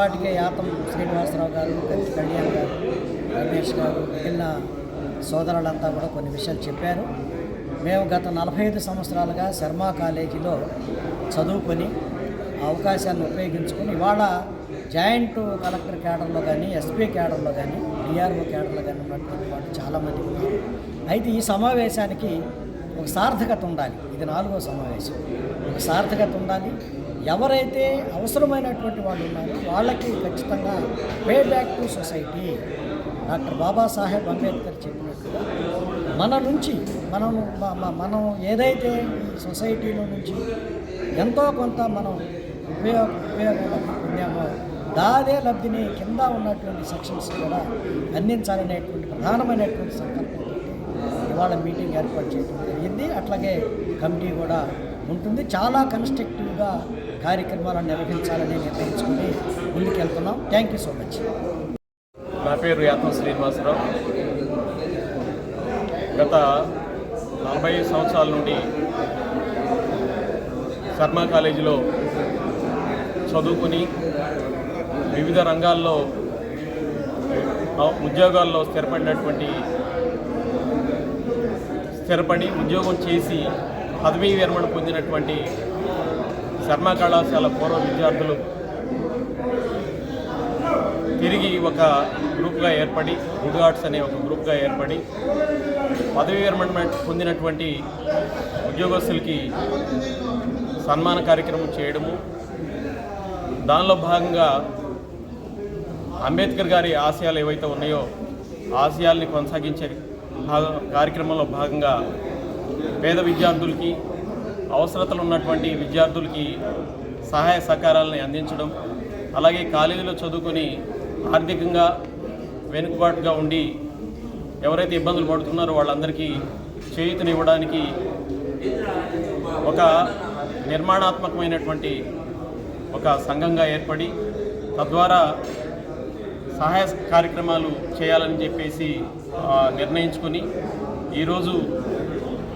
ఇప్పటికే యాతం శ్రీనివాసరావు గారు కళ్యాణ్ గారు రమేష్ గారు మిగిలిన సోదరులంతా కూడా కొన్ని విషయాలు చెప్పారు. మేము గత నలభై ఐదు సంవత్సరాలుగా శర్మ కాలేజీలో చదువుకొని అవకాశాలను అవకాశాన్ని ఉపయోగించుకొని ఇవాళ జాయింట్ కలెక్టర్ క్యాడర్లో కానీ ఎస్పీ క్యాడర్లో కానీ డిఆర్ఓ క్యాడర్లో కానీ ఉన్నటువంటి వాళ్ళు చాలామంది ఉన్నారు. అయితే ఈ సమావేశానికి ఒక సార్థకత ఉండాలి. ఇది నాలుగో సమావేశం. ఒక సార్థకత ఉండాలి. ఎవరైతే అవసరమైనటువంటి వాళ్ళు ఉన్నారో వాళ్ళకి ఖచ్చితంగా pay back to society doctor Babasaheb Ambedkar చెప్పినట్టుగా మన నుంచి మనం మనం ఏదైతే ఈ సొసైటీలో నుంచి ఎంతో కొంత మనం ఉపయోగ ఉపయోగం పొందామో దాదే లబ్ధిని కింద ఉన్నటువంటి సెక్షన్స్ కూడా అందించాలనేటువంటి ప్రధానమైనటువంటి సంకల్పంతో ఇవాళ మీటింగ్ ఏర్పాటు చేయడం జరిగింది. అట్లాగే కమిటీ కూడా ఉంటుంది. చాలా కన్స్ట్రక్టివ్గా కార్యక్రమాలను నిర్వహించాలని నిర్ణయించుకుని ముందుకెళ్తున్నాం. థ్యాంక్ యూ సో మచ్ నా పేరు యాత్మ శ్రీనివాసరావు. గత నలభై సంవత్సరాల నుండి శర్మ కాలేజీలో చదువుకుని వివిధ రంగాల్లో ఉద్యోగాల్లో స్థిరపడినటువంటి స్థిరపడి ఉద్యోగం చేసి పదవీ విరమణ పొందినటువంటి శర్మ కళాశాల పూర్వ విద్యార్థులు తిరిగి ఒక గ్రూప్గా ఏర్పడి గుడ్ ఆర్ట్స్ అనే ఒక గ్రూప్గా ఏర్పడి పదవీ విరమణ పొందినటువంటి ఉద్యోగస్తులకి సన్మాన కార్యక్రమం చేయడము. దానిలో భాగంగా అంబేద్కర్ గారి ఆశయాలు ఏవైతే ఉన్నాయో ఆశయాల్ని కొనసాగించే కార్యక్రమంలో భాగంగా పేద విద్యార్థులకి అవసరతలు ఉన్నటువంటి విద్యార్థులకి సహాయ సహకారాలని అందించడం అలాగే కాలేజీలో చదువుకొని ఆర్థికంగా వెనుకబాటుగా ఉండి ఎవరైతే ఇబ్బందులు పడుతున్నారో వాళ్ళందరికీ చేయూతనివ్వడానికి ఒక నిర్మాణాత్మకమైనటువంటి ఒక సంఘంగా ఏర్పడి తద్వారా సహాయ కార్యక్రమాలు చేయాలని చెప్పేసి నిర్ణయించుకొని ఈరోజు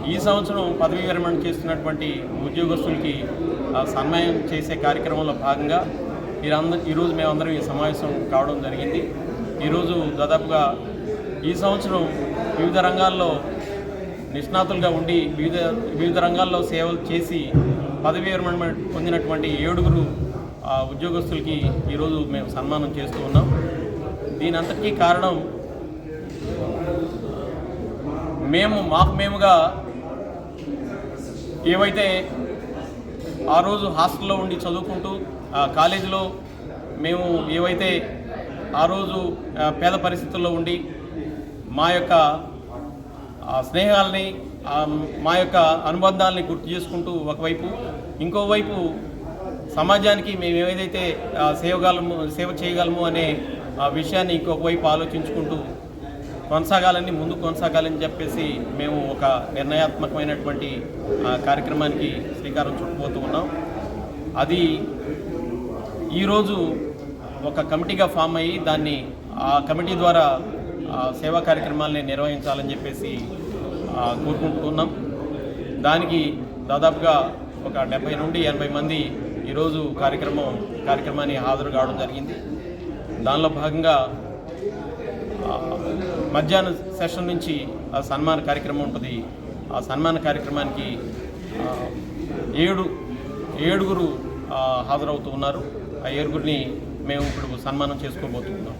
ఈ సంవత్సరం పదవీ విరమణ చేస్తున్నటువంటి ఉద్యోగస్తులకి సన్మాయం సన్మానం చేసే కార్యక్రమంలో భాగంగా మీరందరూ ఈరోజు మేమందరం ఈ సమావేశం కావడం జరిగింది. ఈరోజు దాదాపుగా ఈ సంవత్సరం వివిధ రంగాల్లో నిష్ణాతులుగా ఉండి వివిధ వివిధ రంగాల్లో సేవలు చేసి పదవీ విరమణ పొందినటువంటి ఏడుగురు ఆ, ఉద్యోగస్తులకి ఈరోజు మేము సన్మానం చేస్తూ ఉన్నాం. దీని అంతటికీ కారణం మేము మాకు మేముగా ఏవైతే ఆ రోజు హాస్టల్లో ఉండి చదువుకుంటూ కాలేజీలో మేము ఏవైతే ఆ రోజు పేద పరిస్థితుల్లో ఉండి మా యొక్క స్నేహాలని మా యొక్క అనుబంధాలని గుర్తు చేసుకుంటూ ఒకవైపు ఇంకోవైపు సమాజానికి మేము ఏదైతే సేవగలము సేవ చేయగలము అనే ఆ విషయాన్ని ఇంకొక వైపు ఆలోచించుకుంటూ కొనసాగాలని ముందు కొనసాగాలని చెప్పేసి మేము ఒక నిర్ణయాత్మకమైనటువంటి కార్యక్రమానికి శ్రీకారం చుట్టుపోతూ ఉన్నాం. అది ఈరోజు ఒక కమిటీగా ఫామ్ అయ్యి దాన్ని ఆ కమిటీ ద్వారా సేవా కార్యక్రమాలని నిర్వహించాలని చెప్పేసి కోరుకుంటున్నాం దానికి దాదాపుగా ఒక డెబ్బై నుండి ఎనభై మంది ఈరోజు కార్యక్రమం కార్యక్రమాన్ని హాజరు కావడం జరిగింది. దానిలో భాగంగా మధ్యాహ్న సెషన్ నుంచి ఆ సన్మాన కార్యక్రమం ఉంటుంది. ఆ సన్మాన కార్యక్రమానికి ఏడు ఏడుగురు హాజరవుతూ ఉన్నారు. ఆ ఏడుగురిని మేము ఇప్పుడు సన్మానం చేసుకోబోతున్నాం.